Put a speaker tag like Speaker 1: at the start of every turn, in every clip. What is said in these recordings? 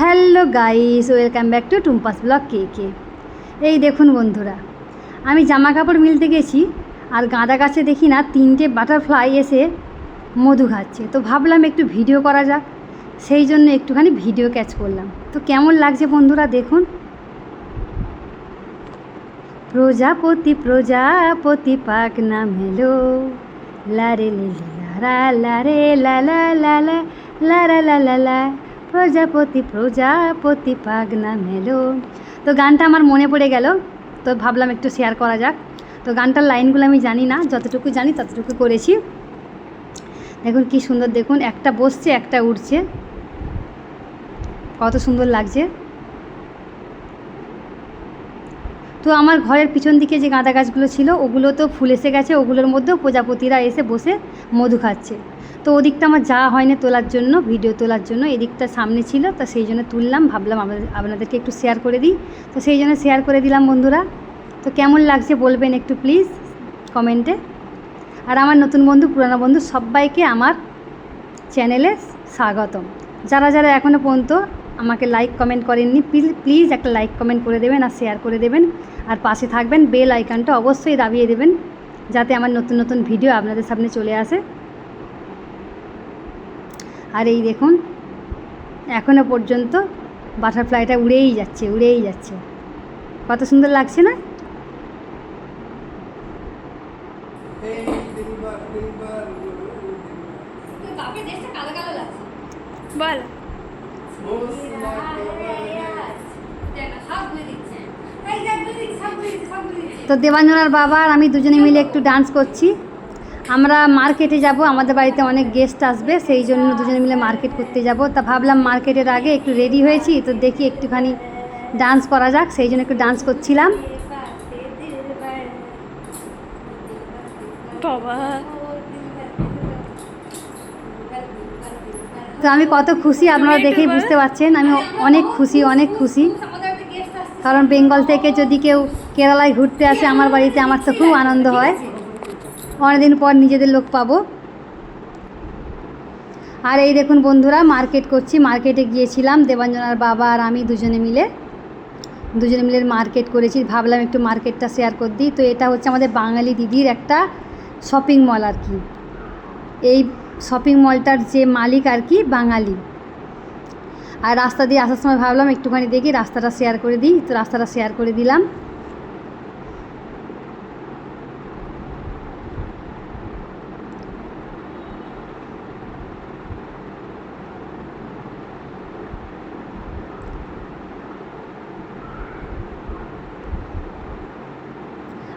Speaker 1: Hello guys, welcome back to Tumpa's blog কে কে। এই দেখুন বন্ধুরা, আমি জামা কাপড় মিলতে গেছি, আর গাঁদা গাছে দেখি না তিনটে বাটারফ্লাই এসে মধু খাচ্ছে। তো ভাবলাম একটু ভিডিও করা যাক, সেই জন্য একটুখানি ভিডিও ক্যাচ করলাম। তো কেমন লাগছে বন্ধুরা দেখুন। প্রজাপতি প্রজাপতি পাক নাম এলো লারে লিলি লারা লারে লা লা লা লা লারা লা লা লা। প্রজাপতি প্রজাপতি পাগনা মেলো। তো গানটা আমার মনে পড়ে গেল, তো ভাবলাম একটু শেয়ার করা যাক। তো গানটার লাইনগুলো আমি জানি না, যতটুকু জানি ততটুকু করেছি। দেখুন কি সুন্দর, দেখুন, একটা বসছে, একটা উঠছে। কত সুন্দর লাগছে। তো আমার ঘরের পিছন দিকে যে গাঁদা গাছগুলো ছিল, ওগুলো তো ফুল এসে গেছে, ওগুলোর মধ্যেও প্রজাপতিরা এসে বসে মধু খাচ্ছে। তো ওদিকটা আমার যাওয়া হয়নি তোলার জন্য ভিডিও তোলার জন্য। এদিকটা সামনে ছিল, তা সেই জন্য তুললাম। ভাবলাম আপনাদেরকে একটু শেয়ার করে দিই। তো সেই জন্য শেয়ার করে দিলাম বন্ধুরা। তো কেমন লাগছে বলবেন একটু প্লিজ কমেন্টে আর আমার নতুন বন্ধু, পুরানো বন্ধু, সবাইকে আমার চ্যানেলে স্বাগতম। যারা যারা এখনও পর্যন্ত আমাকে লাইক কমেন্ট করেননি প্লিজ প্লিজ একটা লাইক কমেন্ট করে দেবেন আর শেয়ার করে দেবেন। আর পাশে থাকবেন বেল আইকনটা অবশ্যই দাবিয়ে দেবেন, যাতে আমার নতুন নতুন ভিডিও আপনাদের সামনে চলে আসে। আর এই দেখুন এখনও পর্যন্ত বাটারফ্লাইটা উড়েই যাচ্ছে উড়েই যাচ্ছে। কত সুন্দর লাগছে না?
Speaker 2: বল।
Speaker 1: তো দেবাঞ্জনার বাবা আর আমি দুজনে মিলে একটু ডান্স করছি। আমরা মার্কেটে যাব আমাদের বাড়িতে অনেক গেস্ট আসবে সেই জন্য দুজনে মিলে মার্কেট করতে যাব। তা ভাবলাম মার্কেটের আগে একটু রেডি হয়েছি তো দেখি একটুখানি ডান্স করা যাক সেই জন্য একটু ডান্স করছিলাম। তো আমি কত খুশি আপনারা দেখেই বুঝতে পারছেন আমি অনেক খুশি অনেক খুশি। কারণ বেঙ্গল থেকে যদি কেউ কেরালায় ঘুরতে আসে আমার বাড়িতে আমার তো খুব আনন্দ হয়। অনেকদিন পর নিজেদের লোক পাবো। আর এই দেখুন বন্ধুরা, মার্কেট করছি। মার্কেটে গিয়েছিলাম, দেবাঞ্জনার বাবা আর আমি দুজনে মিলে। দুজনে মিলে মার্কেট করেছি। ভাবলাম একটু মার্কেটটা শেয়ার করে দিই। তো এটা হচ্ছে আমাদের বাঙালি দিদির একটা শপিং মল আর কি। এই শপিং মলটার যে মালিক আর কি, বাঙালি। আর রাস্তা দিয়ে আসার সময় ভাবলাম একটুখানি দেখি, রাস্তাটা শেয়ার করে দিই। তো রাস্তাটা শেয়ার করে দিলাম।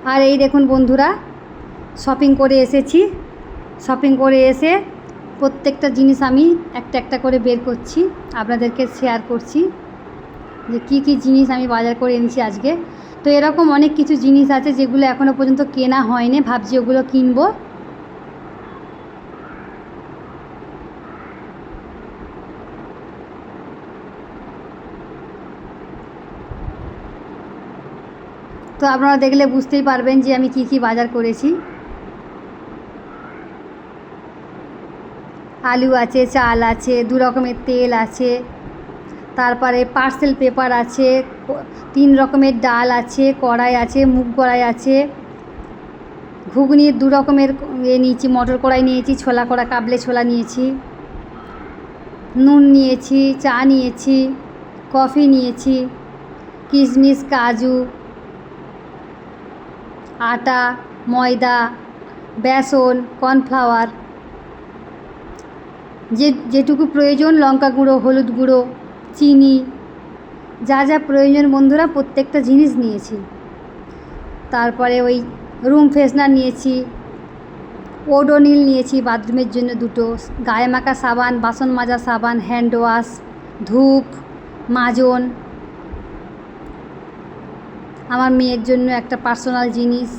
Speaker 1: আর এই দেখুন বন্ধুরা শপিং করে এসেছি। শপিং করে এসে প্রত্যেকটা জিনিস আমি একটা একটা করে বের করছি, আপনাদেরকে শেয়ার করছি যে কি কি জিনিস আমি বাজার করে এনেছি আজকে। তো এরকম অনেক কিছু জিনিস আছে যেগুলো এখনও পর্যন্ত কেনা হয়নি, ভাবছি ওগুলো কিনবো। তো আপনারা দেখলে বুঝতেই পারবেন যে আমি কি কি বাজার করেছি। আলু আছে, চাল আছে, দু রকমের তেল আছে, তারপরে পার্সেল পেপার আছে, তিন রকমের ডাল আছে, কড়াই আছে, মুগ কড়াই আছে ঘুগনির দু রকমের এ নিয়েছি, মটর কড়াই নিয়েছি, ছোলা কড়া, কাবলে ছোলা নিয়েছি, নুন নিয়েছি, চা নিয়েছি, কফি নিয়েছি, কিশমিশ, কাজু আটা, ময়দা, বেসন, কর্নফ্লাওয়ার, যে, যেটুকু প্রয়োজন, লঙ্কা গুঁড়ো, হলুদ গুঁড়ো, চিনি, যা যা প্রয়োজন বন্ধুরা, প্রত্যেকটা জিনিস নিয়েছি। তারপরে ওই রুম ফ্রেশনার নিয়েছি ওডোনিল নিয়েছি, বাথরুমের জন্য দুটো, গায়ে মাখা সাবান, বাসন মাজা সাবান, হ্যান্ড ওয়াশ, ধূপ, মাজন আমার মেয়ের জন্য একটা পার্সোনাল জিনিস।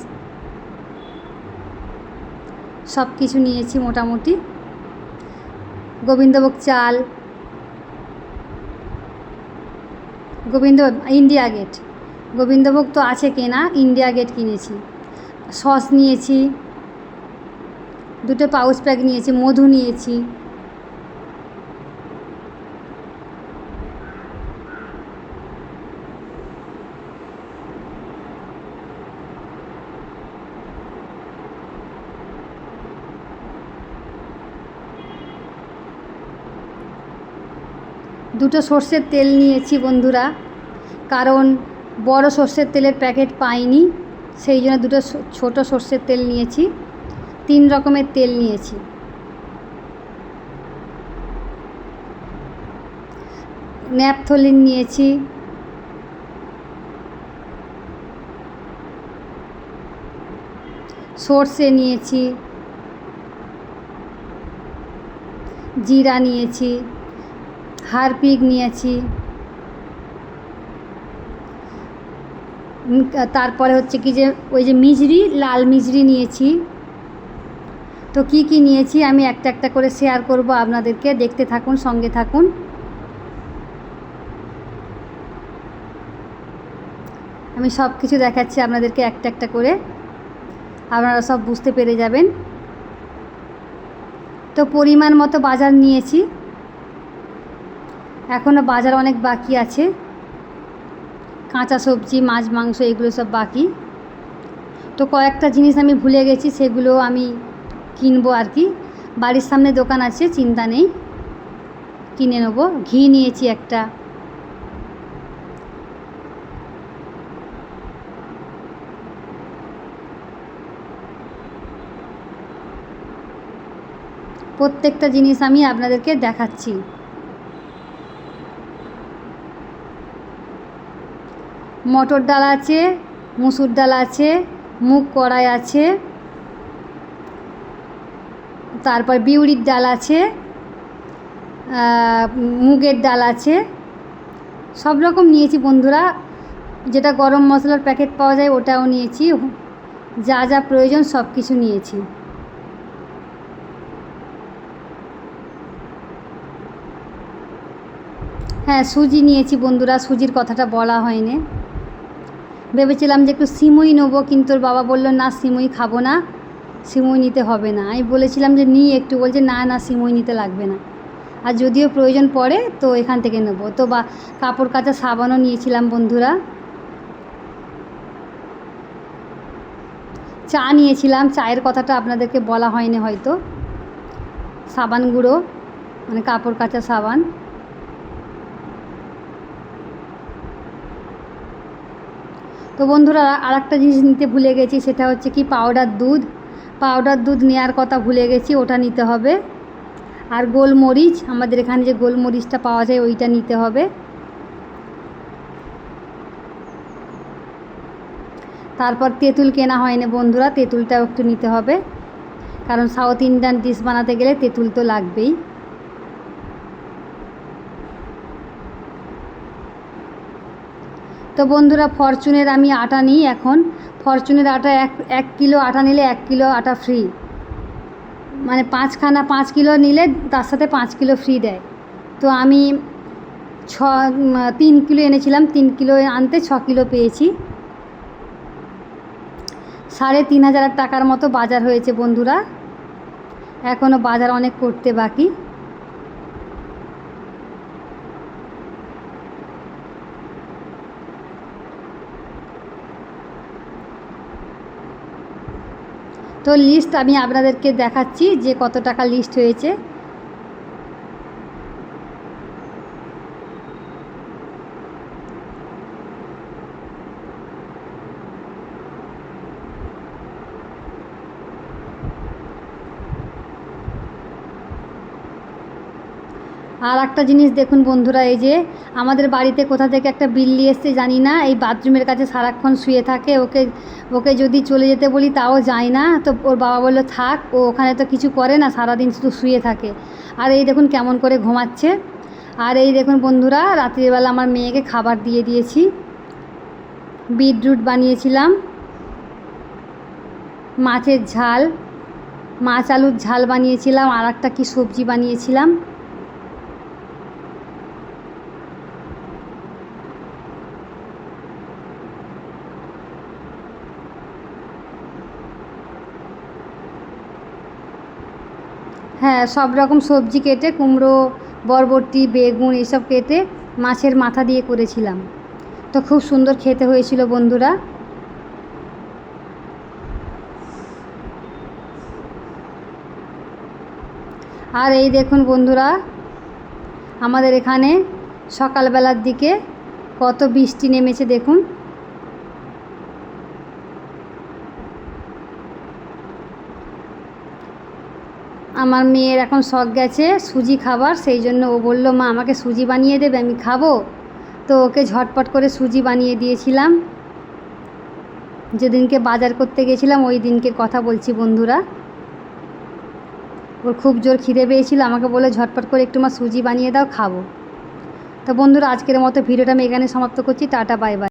Speaker 1: সব কিছু নিয়েছি মোটামুটি। গোবিন্দভোগ চাল। Govinda India gate. গোবিন্দভোগ তো আছে কেনা, ইন্ডিয়া গেট কিনেছি। সস নিয়েছি। দুটো পাউচ প্যাক নিয়েছি, মধু নিয়েছি। দুটো সর্ষের তেল নিয়েছি বন্ধুরা। কারণ বড় সর্ষের তেলের প্যাকেট পাইনি, সেই জন্য দুটো ছোট সর্ষের তেল নিয়েছি। তিন রকমের তেল নিয়েছি। ন্যাপথলিন নিয়েছি। সর্ষে নিয়েছি। জিরা নিয়েছি। হারপিক নিয়েছি। তারপরে হচ্ছে কি যে, ওই যে মিজরি, লাল মিজরি নিয়েছি। তো কি কি নিয়েছি আমি একটা একটা করে শেয়ার করব আপনাদেরকে। দেখতে থাকুন, সঙ্গে থাকুন। আমি সব কিছু দেখাচ্ছি আপনাদেরকে একটা একটা করে। আপনারা সব বুঝতে পেরে যাবেন। তো পরিমাণ মতো বাজার নিয়েছি। এখনও বাজার অনেক বাকি আছে। কাঁচা সবজি, মাছ, মাংস, এগুলো সব বাকি। তো কয়েকটা জিনিস আমি ভুলে গেছি, সেগুলো আমি কিনবো আর কি। বাড়ির সামনে দোকান আছে, চিন্তা নেই। কিনে নেব। ঘি নিয়েছি একটা। প্রত্যেকটা জিনিস আমি আপনাদেরকে দেখাচ্ছি। মটর ডাল আছে, মুসুর ডাল আছে, মুগ কড়াই আছে, তারপর বিউরির ডাল আছে মুগের ডাল আছে, সব রকম নিয়েছি বন্ধুরা। যেটা গরম মশলার প্যাকেট পাওয়া যায় ওটাও নিয়েছি। যা যা প্রয়োজন সব কিছু নিয়েছি। হ্যাঁ সুজি নিয়েছি বন্ধুরা, সুজির কথাটা বলা হয়নি। ভেবেছিলাম যে একটু সিমুই নেব, কিন্তু ওর বাবা বলল, না, সিমুই খাব না, সিমুই নিতে হবে না। আমি বলেছিলাম যে নিই একটু। বলছে, না না, সিমুই নিতে লাগবে না। আর যদিও প্রয়োজন পড়ে, তো এখান থেকে নেব। তো বা, কাপড় কাচা সাবানও নিয়েছিলাম বন্ধুরা। চা নিয়েছিলাম। চায়ের কথাটা আপনাদেরকে বলা হয়নি হয়তো। সাবান গুঁড়ো মানে কাপড় কাচা সাবান। তো বন্ধুরা আর একটা জিনিস নিতে ভুলে গেছি, সেটা হচ্ছে কি পাউডার দুধ। পাউডার দুধ নেওয়ার কথা ভুলে গেছি, ওটা নিতে হবে। আর গোলমরিচ, আমাদের এখানে যে গোলমরিচটা পাওয়া যায়, ওইটা নিতে হবে। তারপর তেঁতুল কেনা হয়নি বন্ধুরা, তেঁতুলটাও একটু নিতে হবে। কারণ সাউথ ইন্ডিয়ান ডিশ বানাতে গেলে তেঁতুল তো লাগবেই। তো বন্ধুরা, ফরচুনের আমি আটা নিই এখন। ফরচুনের আটা এক এক কিলো আটা নিলে এক কিলো আটা ফ্রি মানে পাঁচখানা, পাঁচ কিলো নিলে তার সাথে পাঁচ কিলো ফ্রি দেয়। তো আমি ছ তিন কিলো এনেছিলাম, তিন কিলো আনতে ছ কিলো পেয়েছি। সাড়ে তিন হাজার টাকার মতো বাজার হয়েছে বন্ধুরা। এখনও বাজার অনেক করতে বাকি। তো লিস্ট আমি আপনাদেরকে দেখাচ্ছি যে কত টাকা লিস্ট হয়েছে। আর একটা জিনিস দেখুন বন্ধুরা, এই যে আমাদের বাড়িতে কোথা থেকে একটা বিল্লি এসছে জানি না, এই বাথরুমের কাছে সারাক্ষণ শুয়ে থাকে, ওকে ওকে যদি চলে যেতে বলি তাও যায় না, তো ওর বাবা বলল থাক, ও ওখানে তো কিছু করে না, সারাদিন শুধু শুয়ে থাকে। আর এই দেখুন কেমন করে ঘুমাচ্ছে। আর এই দেখুন বন্ধুরা, রাত্রিবেলা আমার মেয়েকে খাবার দিয়ে দিয়েছি। বিটরুট বানিয়েছিলাম। মাছের ঝাল, মাছ আলুর ঝাল বানিয়েছিলাম আর একটা কী সবজি বানিয়েছিলাম। হ্যাঁ সব রকম সবজি কেটে কুমড়ো, বরবটি, বেগুন এসব কেটে মাছের মাথা দিয়ে করেছিলাম। তো খুব সুন্দর খেতে হয়েছিল বন্ধুরা। আর এই দেখুন বন্ধুরা, আমাদের এখানে সকালবেলার দিকে কত বৃষ্টি নেমেছে দেখুন। আমার মেয়ের এখন শখ গেছে সুজি খাবার, সেই জন্য ও বলল, মা, আমাকে সুজি বানিয়ে দেবে, আমি খাব? তো ওকে ঝটপট করে সুজি বানিয়ে দিয়েছিলাম। যেদিনকে বাজার করতে গেছিলাম, ওই দিনকে কথা বলছি বন্ধুরা। ওর খুব জোর খিদে পেয়েছিল, আমাকে বলে ঝটপট করে একটু মা সুজি বানিয়ে দাও, খাব। তো বন্ধুরা, আজকের মতো ভিডিওটা আমি এখানে সমাপ্ত করছি, টাটা, বাই বাই।